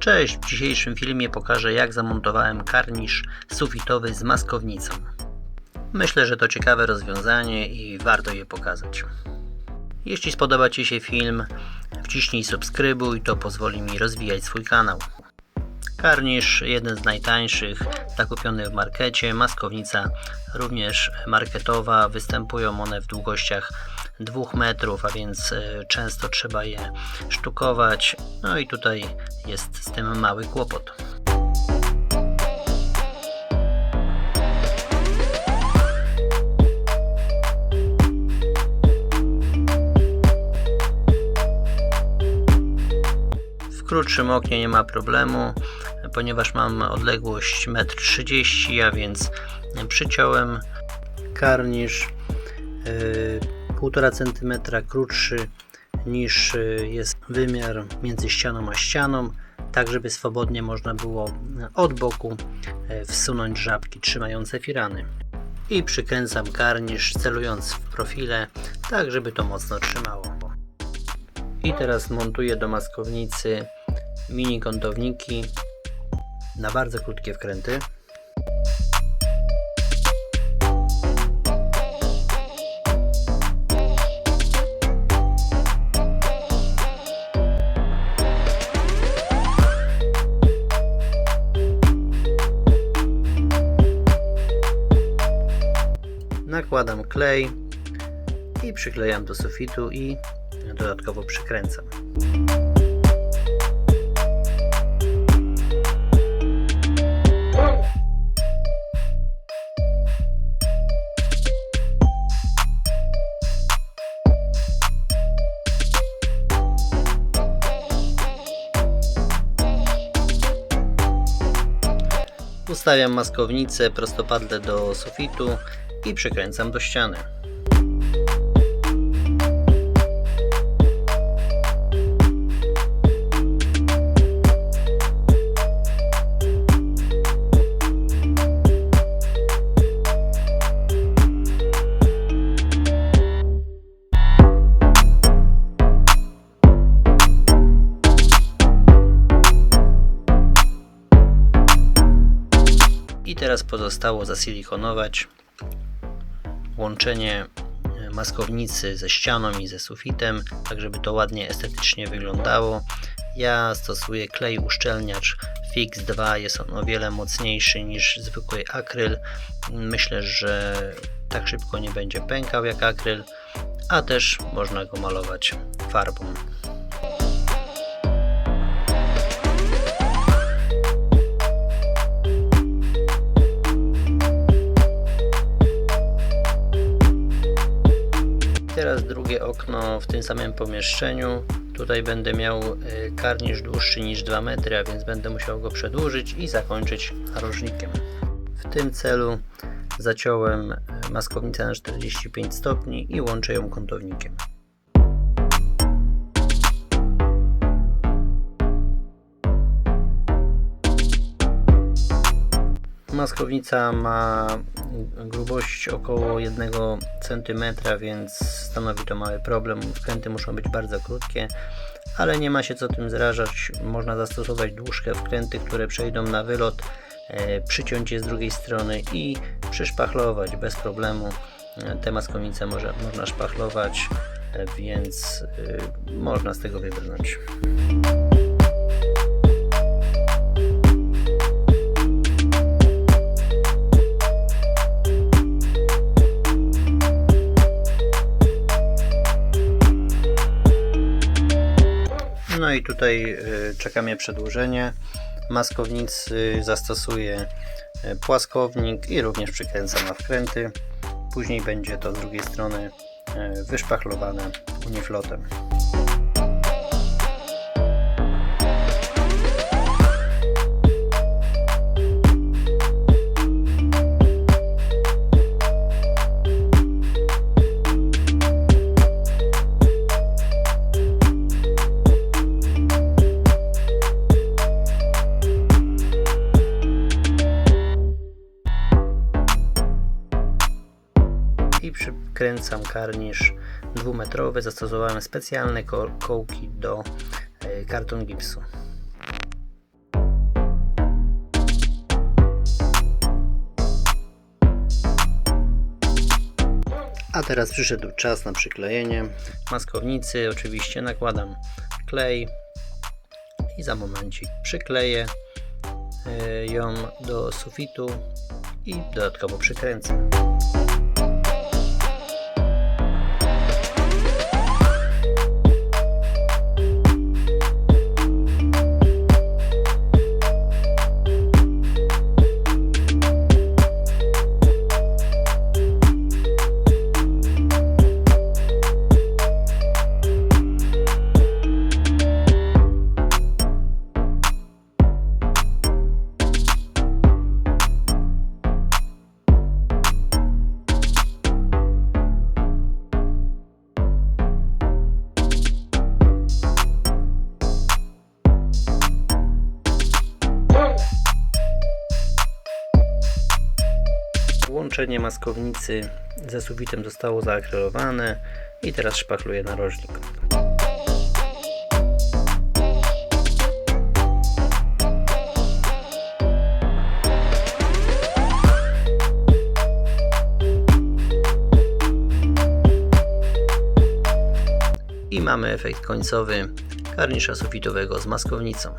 Cześć, w dzisiejszym filmie pokażę jak zamontowałem karnisz sufitowy z maskownicą. Myślę, że to ciekawe rozwiązanie i warto je pokazać. Jeśli spodoba Ci się film, wciśnij subskrybuj, to pozwoli mi rozwijać swój kanał. Karnisz jeden z najtańszych, zakupiony w markecie, maskownica również marketowa, występują one w długościach 2 metrów, a więc e, często trzeba je sztukować. No i tutaj jest z tym mały kłopot. Krótszym oknie nie ma problemu, ponieważ mam odległość 1,30 m, a więc przyciąłem karnisz. Yy, 1,5 cm krótszy niż y, jest wymiar między ścianą a ścianą, tak żeby swobodnie można było od boku e, wsunąć żabki trzymające firany. I przykręcam karnisz celując w profile, tak żeby to mocno trzymało. I teraz montuję do maskownicy mini kątowniki na bardzo krótkie wkręty. nakładam klej i przyklejam do sufitu i dodatkowo przykręcam. Ustawiam maskownicę prostopadle do sufitu i przykręcam do ściany. Teraz pozostało zasilikonować łączenie e, maskownicy ze ścianą i ze sufitem, tak żeby to ładnie estetycznie wyglądało. Ja stosuję klej uszczelniacz Fix 2, jest on o wiele mocniejszy niż zwykły akryl. Myślę, że tak szybko nie będzie pękał jak akryl, a też można go malować farbą. Teraz drugie okno w tym samym pomieszczeniu. Tutaj będę miał e, karnisz dłuższy niż 2 metry, a więc będę musiał go przedłużyć i zakończyć narożnikiem. W tym celu zaciąłem maskownicę na 45 stopni i łączę ją kątownikiem. Maskownica ma grubość około 1 cm, więc stanowi to mały problem. Wkręty muszą być bardzo krótkie, ale nie ma się co tym zrażać. Można zastosować dłuższe wkręty, które przejdą na wylot, e, przyciąć je z drugiej strony i przyszpachlować bez problemu. E, te maskownice może, można szpachlować, e, więc można z tego wybrnąć. No i tutaj y, czeka mnie przedłużenie maskownicy, zastosuję y, płaskownik i również przykręcam na wkręty. Później będzie to z drugiej strony y, wyszpachlowane uniflotem. odkręcam karnisz dwumetrowy. Zastosowałem specjalne ko kołki do e, karton gipsu. A teraz przyszedł czas na przyklejenie. Maskownicy oczywiście nakładam klej i za momencik przykleję e, ją do sufitu i dodatkowo przykręcę. Łączenie maskownicy ze sufitem zostało zaakrylowane i teraz szpachluję narożnik. I mamy efekt końcowy karnisza sufitowego z maskownicą.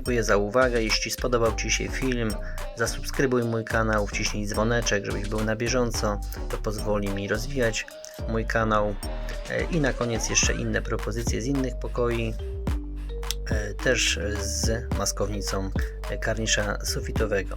Dziękuję za uwagę. Jeśli spodobał Ci się film, zasubskrybuj mój kanał, wciśnij dzwoneczek, żebyś był na bieżąco. To pozwoli mi rozwijać mój kanał. E, I na koniec jeszcze inne propozycje z innych pokoi, e, też z maskownicą karnisza sufitowego.